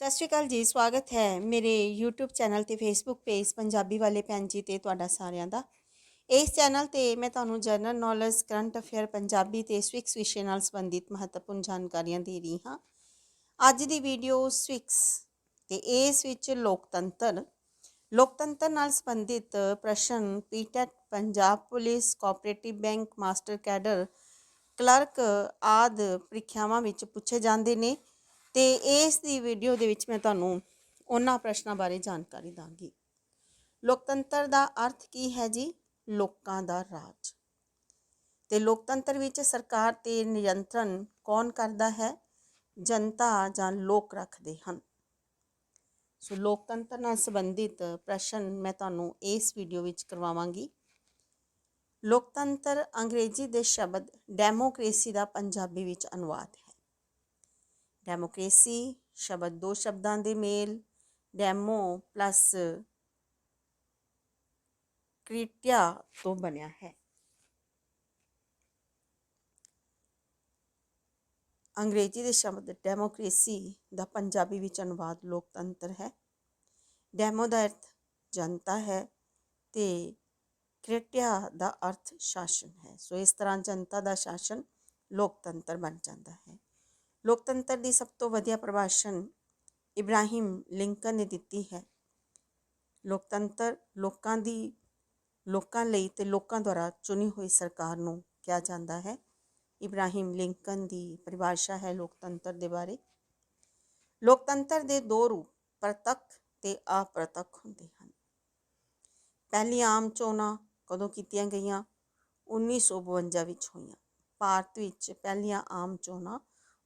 ਸਤਿ ਸ਼੍ਰੀ ਅਕਾਲ ਜੀ, ਸਵਾਗਤ ਹੈ ਮੇਰੇ YouTube ਚੈਨਲ ਤੇ Facebook ਪੇਜ ਪੰਜਾਬੀ ਵਾਲੇ ਭੈਣ ਜੀ ਤੇ ਤੁਹਾਡਾ ਸਾਰਿਆਂ ਦਾ। ਇਸ ਚੈਨਲ ਤੇ ਮੈਂ ਤੁਹਾਨੂੰ general knowledge current affair Punjabi ਤੇ ਸਵਿਕਸ ਵਿਸ਼ੇ ਨਾਲ ਸੰਬੰਧਿਤ ਮਹੱਤਵਪੂਰਨ ਜਾਣਕਾਰੀਆਂ ਦੇ ਰਹੀ ਹਾਂ। ਅੱਜ ਦੀ ਵੀਡੀਓ ਸਵਿਕਸ ਤੇ ਇਸ ਵਿੱਚ ਲੋਕਤੰਤਰ। ਲੋਕਤੰਤਰ ਨਾਲ ਸੰਬੰਧਿਤ ਪ੍ਰਸ਼ਨ, PTET, Punjab police cooperative bank master cadre clerk ਆਦ ਪ੍ਰੀਖਿਆਵਾਂ ਵਿੱਚ ਪੁੱਛੇ ਜਾਂਦੇ ਨੇ। ਤੇ ਇਸ ਦੀ ਵੀਡੀਓ ਦੇ ਵਿੱਚ ਮੈਂ ਤੁਹਾਨੂੰ ਉਹਨਾਂ ਪ੍ਰਸ਼ਨਾਂ ਬਾਰੇ ਜਾਣਕਾਰੀ ਦਾਂਗੀ। ਲੋਕਤੰਤਰ ਦਾ ਅਰਥ ਕੀ ਹੈ ਜੀ? ਲੋਕਾਂ ਦਾ ਰਾਜ। ਤੇ ਲੋਕਤੰਤਰ ਵਿੱਚ ਸਰਕਾਰ ਤੇ ਨਿਯੰਤਰਣ ਕੌਣ ਕਰਦਾ ਹੈ? ਜਨਤਾ ਜਾਂ ਲੋਕ ਰੱਖਦੇ ਹਨ। ਸੋ ਲੋਕਤੰਤਰ ਨਾਲ ਸੰਬੰਧਿਤ ਪ੍ਰਸ਼ਨ ਮੈਂ ਤੁਹਾਨੂੰ ਇਸ ਵੀਡੀਓ ਵਿੱਚ ਕਰਵਾਵਾਂਗੀ। ਲੋਕਤੰਤਰ ਅੰਗਰੇਜ਼ੀ ਦੇ ਸ਼ਬਦ ਡੈਮੋਕ੍ਰੇਸੀ ਦਾ ਪੰਜਾਬੀ ਵਿੱਚ ਅਨੁਵਾਦ ਹੈ। ਡੈਮੋਕ੍ਰੇਸੀ ਸ਼ਬਦ ਦੋ ਸ਼ਬਦਾਂ ਦੇ ਮੇਲ ਡੈਮੋ ਪਲੱਸ ਕ੍ਰੀਟਿਆ ਤੋਂ ਬਣਿਆ ਹੈ ਅੰਗਰੇਜ਼ੀ ਦੇ ਸ਼ਬਦ ਡੈਮੋਕ੍ਰੇਸੀ ਦਾ ਪੰਜਾਬੀ ਵਿੱਚ ਅਨੁਵਾਦ ਲੋਕਤੰਤਰ ਹੈ ਡੈਮੋ ਦਾ ਅਰਥ ਜਨਤਾ ਹੈ ਤੇ ਕ੍ਰਿਟਿਆ ਦਾ ਅਰਥ ਸ਼ਾਸਨ ਹੈ ਸੋ ਇਸ ਤਰ੍ਹਾਂ ਜਨਤਾ ਦਾ ਸ਼ਾਸਨ ਲੋਕਤੰਤਰ ਬਣ ਜਾਂਦਾ ਹੈ ਲੋਕਤੰਤਰ ਦੀ ਸਭ ਤੋਂ ਵਧੀਆ ਪ੍ਰਭਾਸ਼ਣ ਇਬਰਾਹਿਮ ਲਿੰਕਨ ਨੇ ਦਿੱਤੀ ਹੈ। ਲੋਕਤੰਤਰ ਲੋਕਾਂ ਦੀ, ਲੋਕਾਂ ਲਈ ਤੇ ਲੋਕਾਂ ਦੁਆਰਾ ਚੁਣੀ ਹੋਈ ਸਰਕਾਰ ਨੂੰ ਕਿਹਾ ਜਾਂਦਾ ਹੈ। ਇਬਰਾਹਿਮ ਲਿੰਕਨ ਦੀ ਪਰਿਭਾਸ਼ਾ ਹੈ ਲੋਕਤੰਤਰ ਦੇ ਬਾਰੇ। ਲੋਕਤੰਤਰ ਦੇ ਦੋ ਰੂਪ ਪ੍ਰਤੱਖ ਤੇ ਅਪ੍ਰਤੱਖ ਹੁੰਦੇ ਹਨ। ਪਹਿਲੀ ਆਮ ਚੋਣਾਂ ਕਦੋਂ ਕੀਤੀਆਂ ਗਈਆਂ? 1952 ਵਿੱਚ ਹੋਈਆਂ। ਭਾਰਤ ਵਿੱਚ ਪਹਿਲੀਆਂ ਆਮ ਚੋਣਾਂ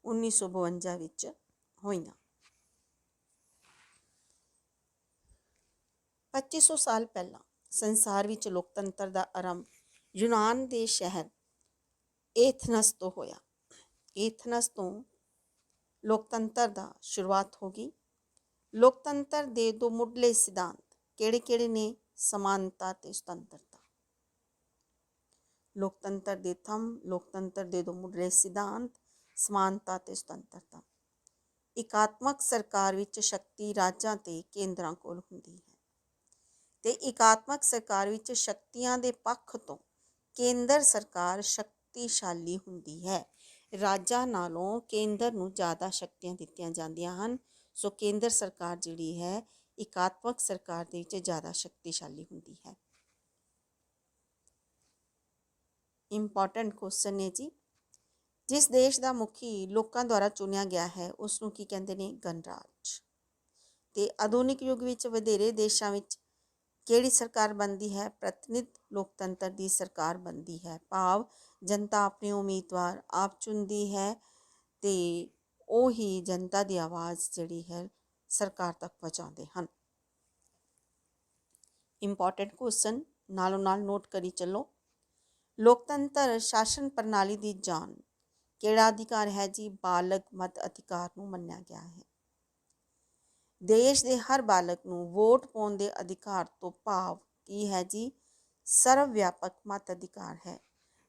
1952 ਵਿੱਚ ਹੋਈਆਂ। 2500 ਸਾਲ ਪਹਿਲਾਂ ਸੰਸਾਰ ਵਿੱਚ ਲੋਕਤੰਤਰ ਦਾ ਆਰੰਭ ਯੂਨਾਨ ਦੇ ਸ਼ਹਿਰ ਏਥਨਸ ਤੋਂ ਹੋਇਆ। ਏਥਨਸ ਤੋਂ ਲੋਕਤੰਤਰ ਦਾ ਸ਼ੁਰੂਆਤ ਹੋ ਗਈ। ਲੋਕਤੰਤਰ ਦੇ ਦੋ ਮੁੱਢਲੇ ਸਿਧਾਂਤ ਕਿਹੜੇ-ਕਿਹੜੇ ਨੇ? ਸਮਾਨਤਾ ਤੇ ਸੁਤੰਤਰਤਾ। ਲੋਕਤੰਤਰ ਦੇ ਥੰਮ, ਲੋਕਤੰਤਰ ਦੇ ਦੋ ਮੁੱਢਲੇ ਸਿਧਾਂਤ ਸਮਾਨਤਾ ਤੇ ਸੁਤੰਤਰਤਾ। ਇਕਾਤਮਕ ਸਰਕਾਰ ਵਿੱਚ ਸ਼ਕਤੀ ਰਾਜਾਂ ਤੇ ਕੇਂਦਰਾਂ ਕੋਲ ਹੁੰਦੀ ਹੈ। ਤੇ ਇਕਾਤਮਕ ਸਰਕਾਰ ਵਿੱਚ ਸ਼ਕਤੀਆਂ ਦੇ ਪੱਖ ਤੋਂ ਕੇਂਦਰ ਸਰਕਾਰ ਸ਼ਕਤੀਸ਼ਾਲੀ ਹੁੰਦੀ ਹੈ। ਰਾਜਾਂ ਨਾਲੋਂ ਕੇਂਦਰ ਨੂੰ ਜ਼ਿਆਦਾ ਸ਼ਕਤੀਆਂ ਦਿੱਤੀਆਂ ਜਾਂਦੀਆਂ ਹਨ। ਸੋ ਕੇਂਦਰ ਸਰਕਾਰ ਜਿਹੜੀ ਹੈ, ਇਕਾਤਮਕ ਸਰਕਾਰ ਦੇ ਵਿੱਚ ਜ਼ਿਆਦਾ ਸ਼ਕਤੀਸ਼ਾਲੀ ਹੁੰਦੀ ਹੈ। ਇੰਪੋਰਟੈਂਟ ਕੁਐਸਚਨ ਹੈ ਜੀ। ਜਿਸ ਦੇਸ਼ ਦਾ ਮੁਖੀ ਲੋਕਾਂ ਦੁਆਰਾ ਚੁਣਿਆ ਗਿਆ ਹੈ ਉਸ ਨੂੰ ਕੀ ਕਹਿੰਦੇ ਨੇ? ਗਣਰਾਜ। ਤੇ ਆਧੁਨਿਕ ਯੁੱਗ ਵਿੱਚ ਵਧੇਰੇ ਦੇਸ਼ਾਂ ਵਿੱਚ ਕਿਹੜੀ ਸਰਕਾਰ ਬਣਦੀ ਹੈ? ਪ੍ਰਤੀਨਿਧ ਲੋਕਤੰਤਰ ਦੀ ਸਰਕਾਰ ਬਣਦੀ ਹੈ। ਭਾਵ ਜਨਤਾ ਆਪਣੇ ਉਮੀਦਵਾਰ ਆਪ ਚੁਣਦੀ ਹੈ ਤੇ ਉਹ ਹੀ ਜਨਤਾ ਦੀ ਆਵਾਜ਼ ਜਿਹੜੀ ਹੈ, ਸਰਕਾਰ ਤੱਕ ਪਹੁੰਚਾਉਂਦੇ ਹਨ। ਇੰਪੋਰਟੈਂਟ ਕੁਐਸਚਨ ਨਾਲੋਂ ਨਾਲ ਨੋਟ ਕਰੀ ਚੱਲੋ। ਲੋਕਤੰਤਰ ਸ਼ਾਸਨ ਪ੍ਰਣਾਲੀ ਦੀ ਜਾਨ ਕਿਹੜਾ ਅਧਿਕਾਰ ਹੈ ਜੀ? ਬਾਲਗ ਮਤ ਅਧਿਕਾਰ ਨੂੰ ਮੰਨਿਆ ਗਿਆ ਹੈ। ਦੇਸ਼ ਦੇ ਹਰ ਬਾਲਕ ਨੂੰ ਵੋਟ ਪਾਉਣ ਦੇ ਅਧਿਕਾਰ ਤੋਂ ਭਾਵ ਕੀ ਹੈ ਜੀ? ਸਰਵ ਵਿਆਪਕ ਮਤ ਅਧਿਕਾਰ ਹੈ।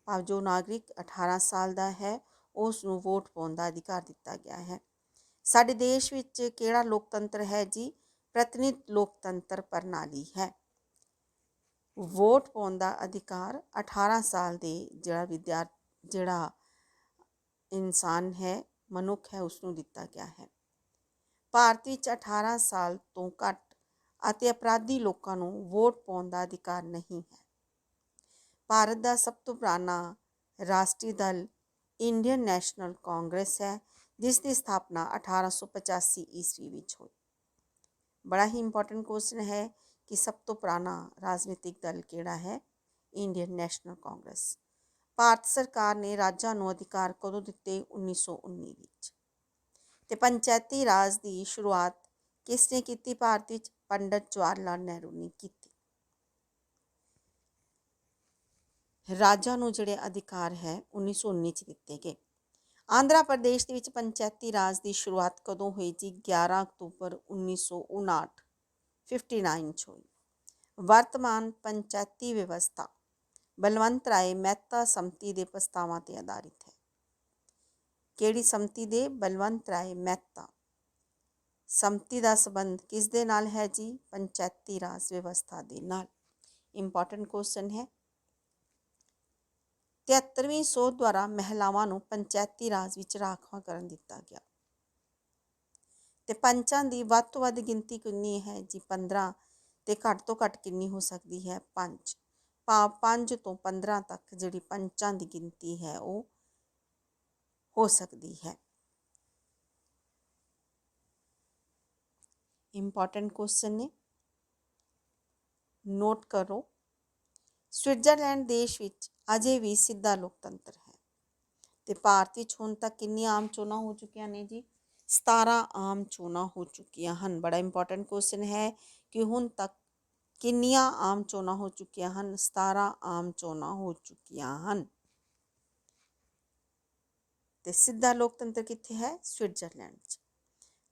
ਭਾਵ ਜੋ ਨਾਗਰਿਕ 18 ਸਾਲ ਦਾ ਹੈ, ਉਸ ਨੂੰ ਵੋਟ ਪਾਉਣ ਦਾ ਅਧਿਕਾਰ ਦਿੱਤਾ ਗਿਆ ਹੈ। ਸਾਡੇ ਦੇਸ਼ ਵਿੱਚ ਕਿਹੜਾ ਲੋਕਤੰਤਰ ਹੈ ਜੀ? ਪ੍ਰਤੀਨਿਧ ਲੋਕਤੰਤਰ ਪ੍ਰਣਾਲੀ ਹੈ। ਵੋਟ ਪਾਉਣ ਦਾ ਅਧਿਕਾਰ 18 ਸਾਲ ਦੇ ਜਿਹੜਾ ਵਿਦਿਆਰਥੀ ਜਿਹੜਾ ਇਨਸਾਨ ਹੈ, ਮਨੁੱਖ ਹੈ ਉਸ ਨੂੰ ਦਿੱਤਾ ਗਿਆ ਹੈ। ਭਾਰਤ ਵਿੱਚ 18 ਸਾਲ ਤੋਂ ਘੱਟ ਅਤੇ ਅਪਰਾਧੀ ਲੋਕਾਂ ਨੂੰ ਵੋਟ ਪਾਉਣ ਦਾ ਅਧਿਕਾਰ ਨਹੀਂ ਹੈ। ਭਾਰਤ ਦਾ ਸਭ ਤੋਂ ਪੁਰਾਣਾ ਰਾਸ਼ਟਰੀ ਦਲ ਇੰਡੀਅਨ ਨੈਸ਼ਨਲ ਕਾਂਗਰਸ ਹੈ, ਜਿਸ ਦੀ ਸਥਾਪਨਾ 1885 ਈਸਵੀ ਵਿੱਚ ਹੋਈ। ਬੜਾ ਹੀ ਇੰਪੋਰਟੈਂਟ ਕੁਐਸਚਨ ਹੈ ਕਿ ਸਭ ਤੋਂ ਪੁਰਾਣਾ ਰਾਜਨੀਤਿਕ ਦਲ ਕਿਹੜਾ ਹੈ? Indian national Congress. ਭਾਰਤ ਸਰਕਾਰ ਨੇ ਰਾਜਾਂ ਨੂੰ ਅਧਿਕਾਰ ਕਦੋਂ ਦਿੱਤੇ? 1919 ਵਿੱਚ। ਤੇ ਪੰਚਾਇਤੀ ਰਾਜ ਦੀ ਸ਼ੁਰੂਆਤ ਕਿਸ ਨੇ ਕੀਤੀ ਭਾਰਤ ਵਿੱਚ? ਪੰਡਤ ਜਵਾਹਰ ਲਾਲ ਨਹਿਰੂ ਨੇ ਕੀਤੀ। ਰਾਜਾਂ ਨੂੰ ਜਿਹੜੇ ਅਧਿਕਾਰ ਹੈ 1919 ਚ ਦਿੱਤੇ ਗਏ। ਆਂਧਰਾ ਪ੍ਰਦੇਸ਼ ਦੇ ਵਿੱਚ ਪੰਚਾਇਤੀ ਰਾਜ ਦੀ ਸ਼ੁਰੂਆਤ ਕਦੋਂ ਹੋਈ ਜੀ? 11 ਅਕਤੂਬਰ 1959 59 ਚ ਹੋਈ। ਵਰਤਮਾਨ ਪੰਚਾਇਤੀ ਵਿਵਸਥਾ ਬਲਵੰਤ ਰਾਏ ਮਹਿਤਾ ਸੰਮਤੀ ਦੇ ਪ੍ਰਸਤਾਵਾਂ ਤੇ ਆਧਾਰਿਤ ਹੈ। ਕਿਹੜੀ ਸੰਮਤੀ ਦੇ? ਬਲਵੰਤ ਰਾਏ ਮਹਿਤਾ। ਸੰਮਤੀ ਦਾ ਸਬੰਧ ਕਿਸ ਦੇ ਨਾਲ ਹੈ ਜੀ? ਪੰਚਾਇਤੀ ਰਾਜ ਵਿਵਸਥਾ ਦੇ ਨਾਲ। ਇੰਪੋਰਟੈਂਟ ਕੁਐਸਚਨ ਹੈ। 73ਵੀਂ ਸੋਧ ਦੁਆਰਾ ਮਹਿਲਾਵਾਂ ਨੂੰ ਪੰਚਾਇਤੀ ਰਾਜ ਵਿੱਚ ਰਾਖਵਾਂਕਰਨ ਦਿੱਤਾ ਗਿਆ। ਤੇ ਪੰਚਾਂ ਦੀ ਵੱਧ ਤੋਂ ਵੱਧ ਗਿਣਤੀ ਕਿੰਨੀ ਹੈ ਜੀ? 15 ਤੇ ਘੱਟ ਤੋਂ ਘੱਟ ਕਿੰਨੀ ਹੋ ਸਕਦੀ ਹੈ? 5 ਭਾਵ 5 ਤੋਂ 15 ਤੱਕ ਜਿਹੜੀ ਪੰਚਾਂ ਦੀ ਗਿਣਤੀ ਹੈ, ਉਹ ਹੋ ਸਕਦੀ ਹੈ। ਇੰਪੋਰਟੈਂਟ ਕੁਐਸਚਨ ਨੇ। ਨੋਟ ਕਰੋ ਸਵਿਟਜ਼ਰਲੈਂਡ ਦੇਸ਼ ਵਿੱਚ ਅਜੇ ਵੀ ਸਿੱਧਾ ਲੋਕਤੰਤਰ ਹੈ ਤੇ ਭਾਰਤ ਵਿੱਚ ਹੁਣ ਤੱਕ ਕਿੰਨੀਆਂ ਆਮ ਚੋਣਾਂ ਹੋ ਚੁੱਕੀਆਂ ਨੇ ਜੀ? 17 ਆਮ ਚੋਣਾਂ ਹੋ ਚੁੱਕੀਆਂ ਹਨ। ਬੜਾ ਇੰਪੋਰਟੈਂਟ ਕੁਐਸਚਨ ਹੈ ਕਿ ਹੁਣ ਤੱਕ ਕਿੰਨੀਆਂ ਆਮ ਚੋਣਾਂ ਹੋ ਚੁੱਕੀਆਂ ਹਨ? 17 ਆਮ ਚੋਣਾਂ ਹੋ ਚੁੱਕੀਆਂ ਹਨ। ਤੇ ਸਿੱਧਾ ਲੋਕਤੰਤਰ ਕਿੱਥੇ ਹੈ? ਸਵਿਟਜ਼ਰਲੈਂਡ 'ਚ।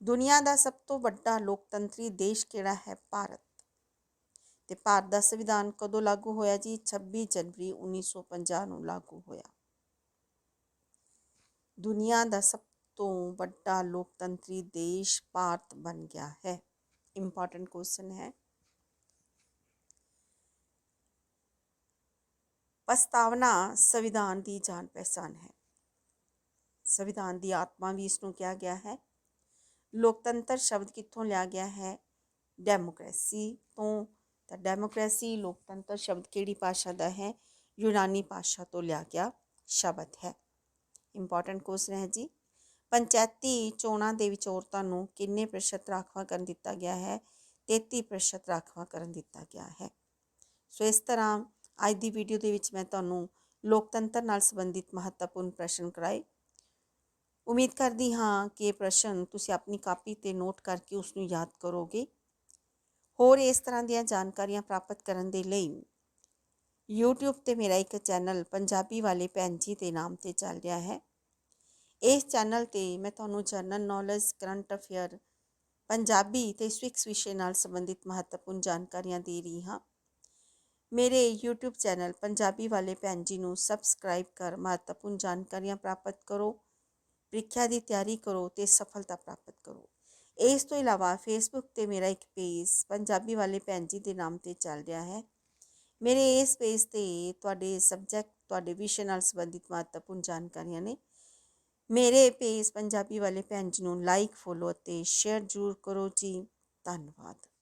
ਦੁਨੀਆ ਦਾ ਸਭ ਤੋਂ ਵੱਡਾ ਲੋਕਤੰਤਰੀ ਦੇਸ਼ ਕਿਹੜਾ ਹੈ? ਭਾਰਤ। ਤੇ ਭਾਰਤ ਦਾ ਸੰਵਿਧਾਨ ਕਦੋਂ ਲਾਗੂ ਹੋਇਆ ਜੀ? 26 ਜਨਵਰੀ 1950 ਨੂੰ ਲਾਗੂ ਹੋਇਆ। ਦੁਨੀਆ ਦਾ ਸਭ ਤੋਂ ਵੱਡਾ ਲੋਕਤੰਤਰੀ ਦੇਸ਼ ਭਾਰਤ ਬਣ ਗਿਆ ਹੈ। ਇੰਪੋਰਟੈਂਟ ਕੁਐਸਚਨ ਹੈ। ਪ੍ਰਸਤਾਵਨਾ ਸੰਵਿਧਾਨ ਦੀ ਜਾਣ ਪਛਾਣ ਹੈ। ਸੰਵਿਧਾਨ ਦੀ ਆਤਮਾ ਵੀ ਇਸ ਨੂੰ ਕਿਹਾ ਗਿਆ ਹੈ। ਲੋਕਤੰਤਰ ਸ਼ਬਦ ਕਿੱਥੋਂ ਲਿਆ ਗਿਆ ਹੈ? ਡੈਮੋਕ੍ਰੇਸੀ ਤੋਂ। ਤਾਂ ਡੈਮੋਕ੍ਰੇਸੀ ਲੋਕਤੰਤਰ ਸ਼ਬਦ ਕਿਹੜੀ ਭਾਸ਼ਾ ਦਾ ਹੈ? ਯੂਨਾਨੀ ਭਾਸ਼ਾ ਤੋਂ ਲਿਆ ਗਿਆ ਸ਼ਬਦ ਹੈ। ਇੰਪੋਰਟੈਂਟ ਕੁਐਸਚਨ ਹੈ ਜੀ। ਪੰਚਾਇਤੀ ਚੋਣਾਂ ਦੇ ਵਿੱਚ ਔਰਤਾਂ ਨੂੰ ਕਿੰਨੇ ਪ੍ਰਤੀਸ਼ਤ ਰਾਖਵਾਂਕਰਨ ਦਿੱਤਾ ਗਿਆ ਹੈ? 33 ਪ੍ਰਤੀਸ਼ਤ ਰਾਖਵਾਂਕਰਨ ਦਿੱਤਾ ਗਿਆ ਹੈ। ਸੋ ਇਸ ਤਰ੍ਹਾਂ ਅੱਜ ਦੀ ਵੀਡੀਓ ਦੇ ਵਿੱਚ ਮੈਂ ਤੁਹਾਨੂੰ ਲੋਕਤੰਤਰ ਨਾਲ ਸੰਬੰਧਿਤ ਮਹੱਤਵਪੂਰਨ ਪ੍ਰਸ਼ਨ ਕਰਾਏ। ਉਮੀਦ ਕਰਦੀ ਹਾਂ ਕਿ ਇਹ ਪ੍ਰਸ਼ਨ ਤੁਸੀਂ ਆਪਣੀ ਕਾਪੀ ਤੇ ਨੋਟ ਕਰਕੇ ਉਸ ਨੂੰ ਯਾਦ ਕਰੋਗੇ। ਹੋਰ ਇਸ ਤਰ੍ਹਾਂ ਦੀਆਂ ਜਾਣਕਾਰੀਆਂ ਪ੍ਰਾਪਤ ਕਰਨ ਦੇ ਲਈ YouTube ਤੇ ਮੇਰਾ ਇੱਕ ਚੈਨਲ ਪੰਜਾਬੀ ਵਾਲੇ ਭੈਣ ਜੀ ਦੇ ਨਾਮ ਤੇ ਚੱਲ ਰਿਹਾ ਹੈ। ਇਸ ਚੈਨਲ ਤੇ ਮੈਂ ਤੁਹਾਨੂੰ general knowledge current affair Punjabi ਤੇ ਸਵਿਕਸ ਵਿਸ਼ੇ ਨਾਲ ਸੰਬੰਧਿਤ ਮਹੱਤਵਪੂਰਨ ਜਾਣਕਾਰੀਆਂ ਦੇ ਰਹੀ ਹਾਂ। ਮੇਰੇ YouTube ਚੈਨਲ ਪੰਜਾਬੀ ਵਾਲੇ ਭੈਣ ਜੀ ਨੂੰ ਸਬਸਕ੍ਰਾਈਬ ਕਰ ਮਹੱਤਵਪੂਰਨ ਜਾਣਕਾਰੀਆਂ ਪ੍ਰਾਪਤ ਕਰੋ, ਪ੍ਰੀਖਿਆ ਦੀ ਤਿਆਰੀ ਕਰੋ ਤੇ ਸਫਲਤਾ ਪ੍ਰਾਪਤ ਕਰੋ। ਇਸ ਤੋਂ ਇਲਾਵਾ ਫੇਸਬੁੱਕ ਤੇ ਮੇਰਾ ਇੱਕ ਪੇਜ ਪੰਜਾਬੀ ਵਾਲੇ ਭੈਣ ਜੀ ਦੇ ਨਾਮ ਤੇ ਚੱਲ ਰਿਹਾ ਹੈ। ਮੇਰੇ ਇਸ ਪੇਜ ਤੇ ਤੁਹਾਡੇ ਸਬਜੈਕਟ ਤੁਹਾਡੇ ਵਿਸ਼ੇ ਨਾਲ ਸੰਬੰਧਿਤ ਮਹੱਤਵਪੂਰਨ ਜਾਣਕਾਰੀਆਂ ਨੇ। ਮੇਰੇ ਪੇਜ ਪੰਜਾਬੀ ਵਾਲੇ ਭੈਣ ਜੀ ਨੂੰ ਲਾਈਕ ਫੋਲੋ ਅਤੇ ਸ਼ੇਅਰ ਜ਼ਰੂਰ ਕਰੋ ਜੀ। ਧੰਨਵਾਦ।